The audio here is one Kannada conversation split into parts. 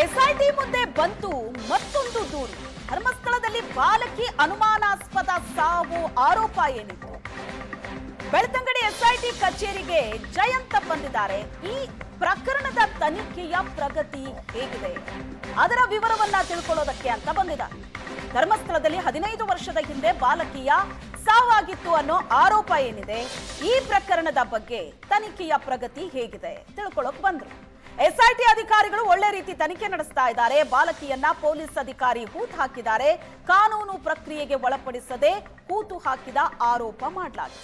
ಎಸ್ಐಟಿ ಮುಂದೆ ಬಂತು ಮತ್ತೊಂದು ದೂರು. ಧರ್ಮಸ್ಥಳದಲ್ಲಿ ಬಾಲಕಿ ಅನುಮಾನಾಸ್ಪದ ಸಾವು ಆರೋಪ ಏನಿತ್ತು? ಬೆಳ್ತಂಗಡಿ ಎಸ್ಐಟಿ ಕಚೇರಿಗೆ ಜಯಂತ ಬಂದಿದ್ದಾರೆ. ಈ ಪ್ರಕರಣದ ತನಿಖೆಯ ಪ್ರಗತಿ ಹೇಗಿದೆ? ಅದರ ವಿವರವನ್ನ ತಿಳ್ಕೊಳ್ಳೋದಕ್ಕೆ ಅಂತ ಬಂದಿದ್ದಾರೆ ಧರ್ಮಸ್ಥಳದಲ್ಲಿ ಹದಿನೈದು ವರ್ಷದ ಹಿಂದೆ ಬಾಲಕಿಯ ಸಾವಾಗಿತ್ತು ಅನ್ನೋ ಆರೋಪ ಏನಿದೆ? ಈ ಪ್ರಕರಣದ ಬಗ್ಗೆ ತನಿಖೆಯ ಪ್ರಗತಿ ಹೇಗಿದೆ? ತಿಳ್ಕೊಳ್ಳೋಕ್ ಬಂದ್ರು. ಅಧಿಕಾರಿಗಳು ಒಳ್ಳೆ ರೀತಿ ತನಿಖೆ ನಡೆಸ್ತಾ ಇದ್ದಾರೆ. ಬಾಲಕಿಯನ್ನ ಪೊಲೀಸ್ ಅಧಿಕಾರಿ ಹೂತು ಹಾಕಿದ್ದಾರೆ. ಕಾನೂನು ಪ್ರಕ್ರಿಯೆಗೆ ಒಳಪಡಿಸದೆ ಹೂತು ಹಾಕಿದ ಆರೋಪ ಮಾಡಲಾಗಿದೆ.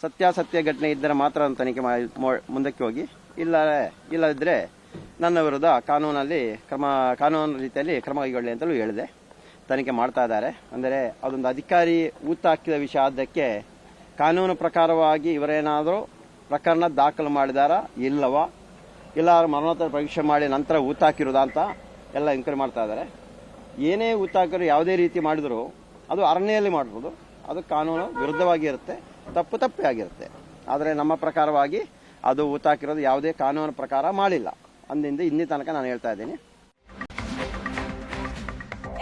ಸತ್ಯಾಸತ್ಯ ಘಟನೆ ಇದ್ದರೆ ಮಾತ್ರ ತನಿಖೆ ಮುಂದಕ್ಕೆ ಹೋಗಿ. ಇಲ್ಲ ಇಲ್ಲದಿದ್ದರೆ ನನ್ನ ವಿರುದ್ಧ ಕಾನೂನಲ್ಲಿ ಕ್ರಮ, ಕಾನೂನು ರೀತಿಯಲ್ಲಿ ಕ್ರಮ ಕೈಗೊಳ್ಳಿ ಅಂತಲೂ ಹೇಳಿದೆ. ತನಿಖೆ ಮಾಡ್ತಾ ಇದ್ದಾರೆ. ಅಂದರೆ ಅದೊಂದು ಅಧಿಕಾರಿ ಊತ ಹಾಕಿದ ವಿಷಯ ಆದ್ದಕ್ಕೆ ಕಾನೂನು ಪ್ರಕಾರವಾಗಿ ಇವರೇನಾದರೂ ಪ್ರಕರಣ ದಾಖಲು ಮಾಡಿದಾರ ಇಲ್ಲವಾ? ಇಲ್ಲ ಮರಣೋತ್ತರ ಪರೀಕ್ಷೆ ಮಾಡಿ ನಂತರ ಊತ ಹಾಕಿರೋದಾ ಅಂತ ಎಲ್ಲ ಎಂಕ್ವೈರಿ ಮಾಡ್ತಾ ಇದ್ದಾರೆ ಏನೇ ಊತಾಕರು ಯಾವುದೇ ರೀತಿ ಮಾಡಿದ್ರು, ಅದು ಅರಣ್ಯಲ್ಲಿ ಮಾಡ್ಬೋದು ಅದು ಕಾನೂನು ವಿರುದ್ಧವಾಗಿ ಇರುತ್ತೆ, ತಪ್ಪು ತಪ್ಪೇ ಆಗಿರುತ್ತೆ. ಆದರೆ ನಮ್ಮ ಪ್ರಕಾರವಾಗಿ ಅದು ಊತ ಹಾಕಿರೋದು ಯಾವುದೇ ಕಾನೂನು ಪ್ರಕಾರ ಮಾಡಿಲ್ಲ. ಅಂದಿಂದ ಇನ್ನಿ ತನಕ ನಾನು ಹೇಳ್ತಾ ಇದ್ದೀನಿ.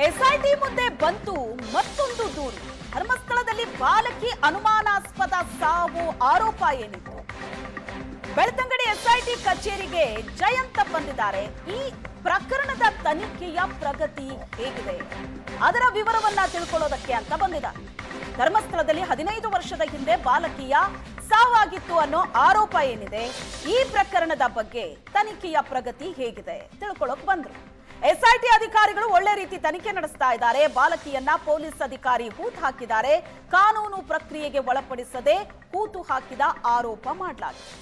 ಎಸ್ಐಟಿ ಮುಂದೆ ಬಂತು ಮತ್ತೊಂದು ದೂರು. ಧರ್ಮಸ್ಥಳದಲ್ಲಿ ಬಾಲಕಿ ಅನುಮಾನಾಸ್ಪದ ಸಾವು, ಆರೋಪ ಏನಿತ್ತು? ಬೆಳ್ತಂಗಡಿ ಎಸ್ಐಟಿ ಕಚೇರಿಗೆ ಜಯಂತ ಬಂದಿದ್ದಾರೆ. ಈ ಪ್ರಕರಣದ ತನಿಖೆಯ ಪ್ರಗತಿ ಹೇಗಿದೆ? ಅದರ ವಿವರವನ್ನ ತಿಳ್ಕೊಳ್ಳೋದಕ್ಕೆ ಅಂತ ಬಂದಿದ್ದಾರೆ ಧರ್ಮಸ್ಥಳದಲ್ಲಿ ಹದಿನೈದು ವರ್ಷದ ಹಿಂದೆ ಬಾಲಕಿಯ ಸಾವಾಗಿತ್ತು ಅನ್ನೋ ಆರೋಪ ಏನಿದೆ? ಈ ಪ್ರಕರಣದ ಬಗ್ಗೆ ತನಿಖೆಯ ಪ್ರಗತಿ ಹೇಗಿದೆ? ತಿಳ್ಕೊಳ್ಳೋಕ್ ಬಂದ್ರು. ಎಸ್ಐಟಿ ಅಧಿಕಾರಿಗಳು ಒಳ್ಳೆ ರೀತಿ ತನಿಖೆ ನಡೆಸ್ತಾ ಇದ್ದಾರೆ. ಬಾಲಕಿಯನ್ನ ಪೊಲೀಸ್ ಅಧಿಕಾರಿ ಕೂತು ಹಾಕಿದ್ದಾರೆ. ಕಾನೂನು ಪ್ರಕ್ರಿಯೆಗೆ ಒಳಪಡಿಸದೆ ಹೂತು ಹಾಕಿದ ಆರೋಪ ಮಾಡಲಾಗಿದೆ.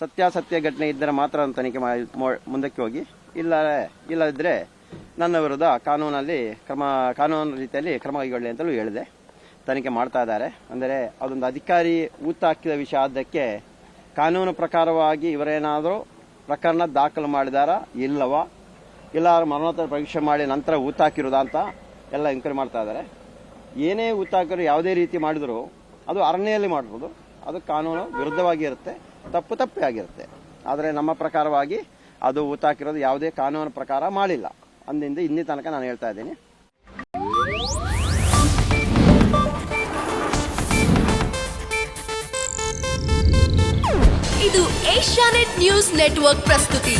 ಸತ್ಯಾಸತ್ಯ ಘಟನೆ ಇದ್ದರೆ ಮಾತ್ರ ತನಿಖೆ ಮುಂದಕ್ಕೆ ಹೋಗಿ. ಇಲ್ಲ ಇಲ್ಲದಿದ್ದರೆ ನನ್ನ ವಿರುದ್ಧ ಕಾನೂನಲ್ಲಿ ಕ್ರಮ, ಕಾನೂನು ರೀತಿಯಲ್ಲಿ ಕ್ರಮ ಕೈಗೊಳ್ಳಿ ಅಂತಲೂ ಹೇಳಿದೆ. ತನಿಖೆ ಮಾಡ್ತಾ ಇದ್ದಾರೆ. ಅಂದರೆ ಅದೊಂದು ಅಧಿಕಾರಿ ಊತ ಹಾಕಿದ ವಿಷಯ ಆದ್ದಕ್ಕೆ ಕಾನೂನು ಪ್ರಕಾರವಾಗಿ ಇವರೇನಾದರೂ ಪ್ರಕರಣ ದಾಖಲು ಮಾಡಿದಾರಾ? ಇಲ್ಲವ? ಇಲ್ಲ ಮರಣೋತ್ತರ ಪರೀಕ್ಷೆ ಮಾಡಿ ನಂತರ ಊತ ಹಾಕಿರೋದಾ ಅಂತ ಎಲ್ಲ ಎಂಕ್ವೈರಿ ಮಾಡ್ತಾ ಇದ್ದಾರೆ. ಏನೇ ಊತ ಹಾಕಿದ್ರು ಯಾವುದೇ ರೀತಿ ಮಾಡಿದರೂ, ಅದು ಅರಣ್ಯಲ್ಲಿ ಮಾಡಿರೋದು. ಅದು ಕಾನೂನು ವಿರುದ್ಧವಾಗಿ ಇರುತ್ತೆ. ತಪ್ಪು ತಪ್ಪೇ ಆಗಿರುತ್ತೆ. ಆದರೆ ನಮ್ಮ ಪ್ರಕಾರವಾಗಿ ಅದು ಊತಾಕಿರೋದು ಯಾವುದೇ ಕಾನೂನು ಪ್ರಕಾರ ಮಾಡಿಲ್ಲ. ಅಂದಿಂದ ಇನ್ನಿ ತನಕ ನಾನು ಹೇಳ್ತಾ ಇದ್ದೀನಿ. ಇದು ಏಷ್ಯಾನೆಟ್ ನ್ಯೂಸ್ ನೆಟ್ವರ್ಕ್ ಪ್ರಸ್ತುತಿ.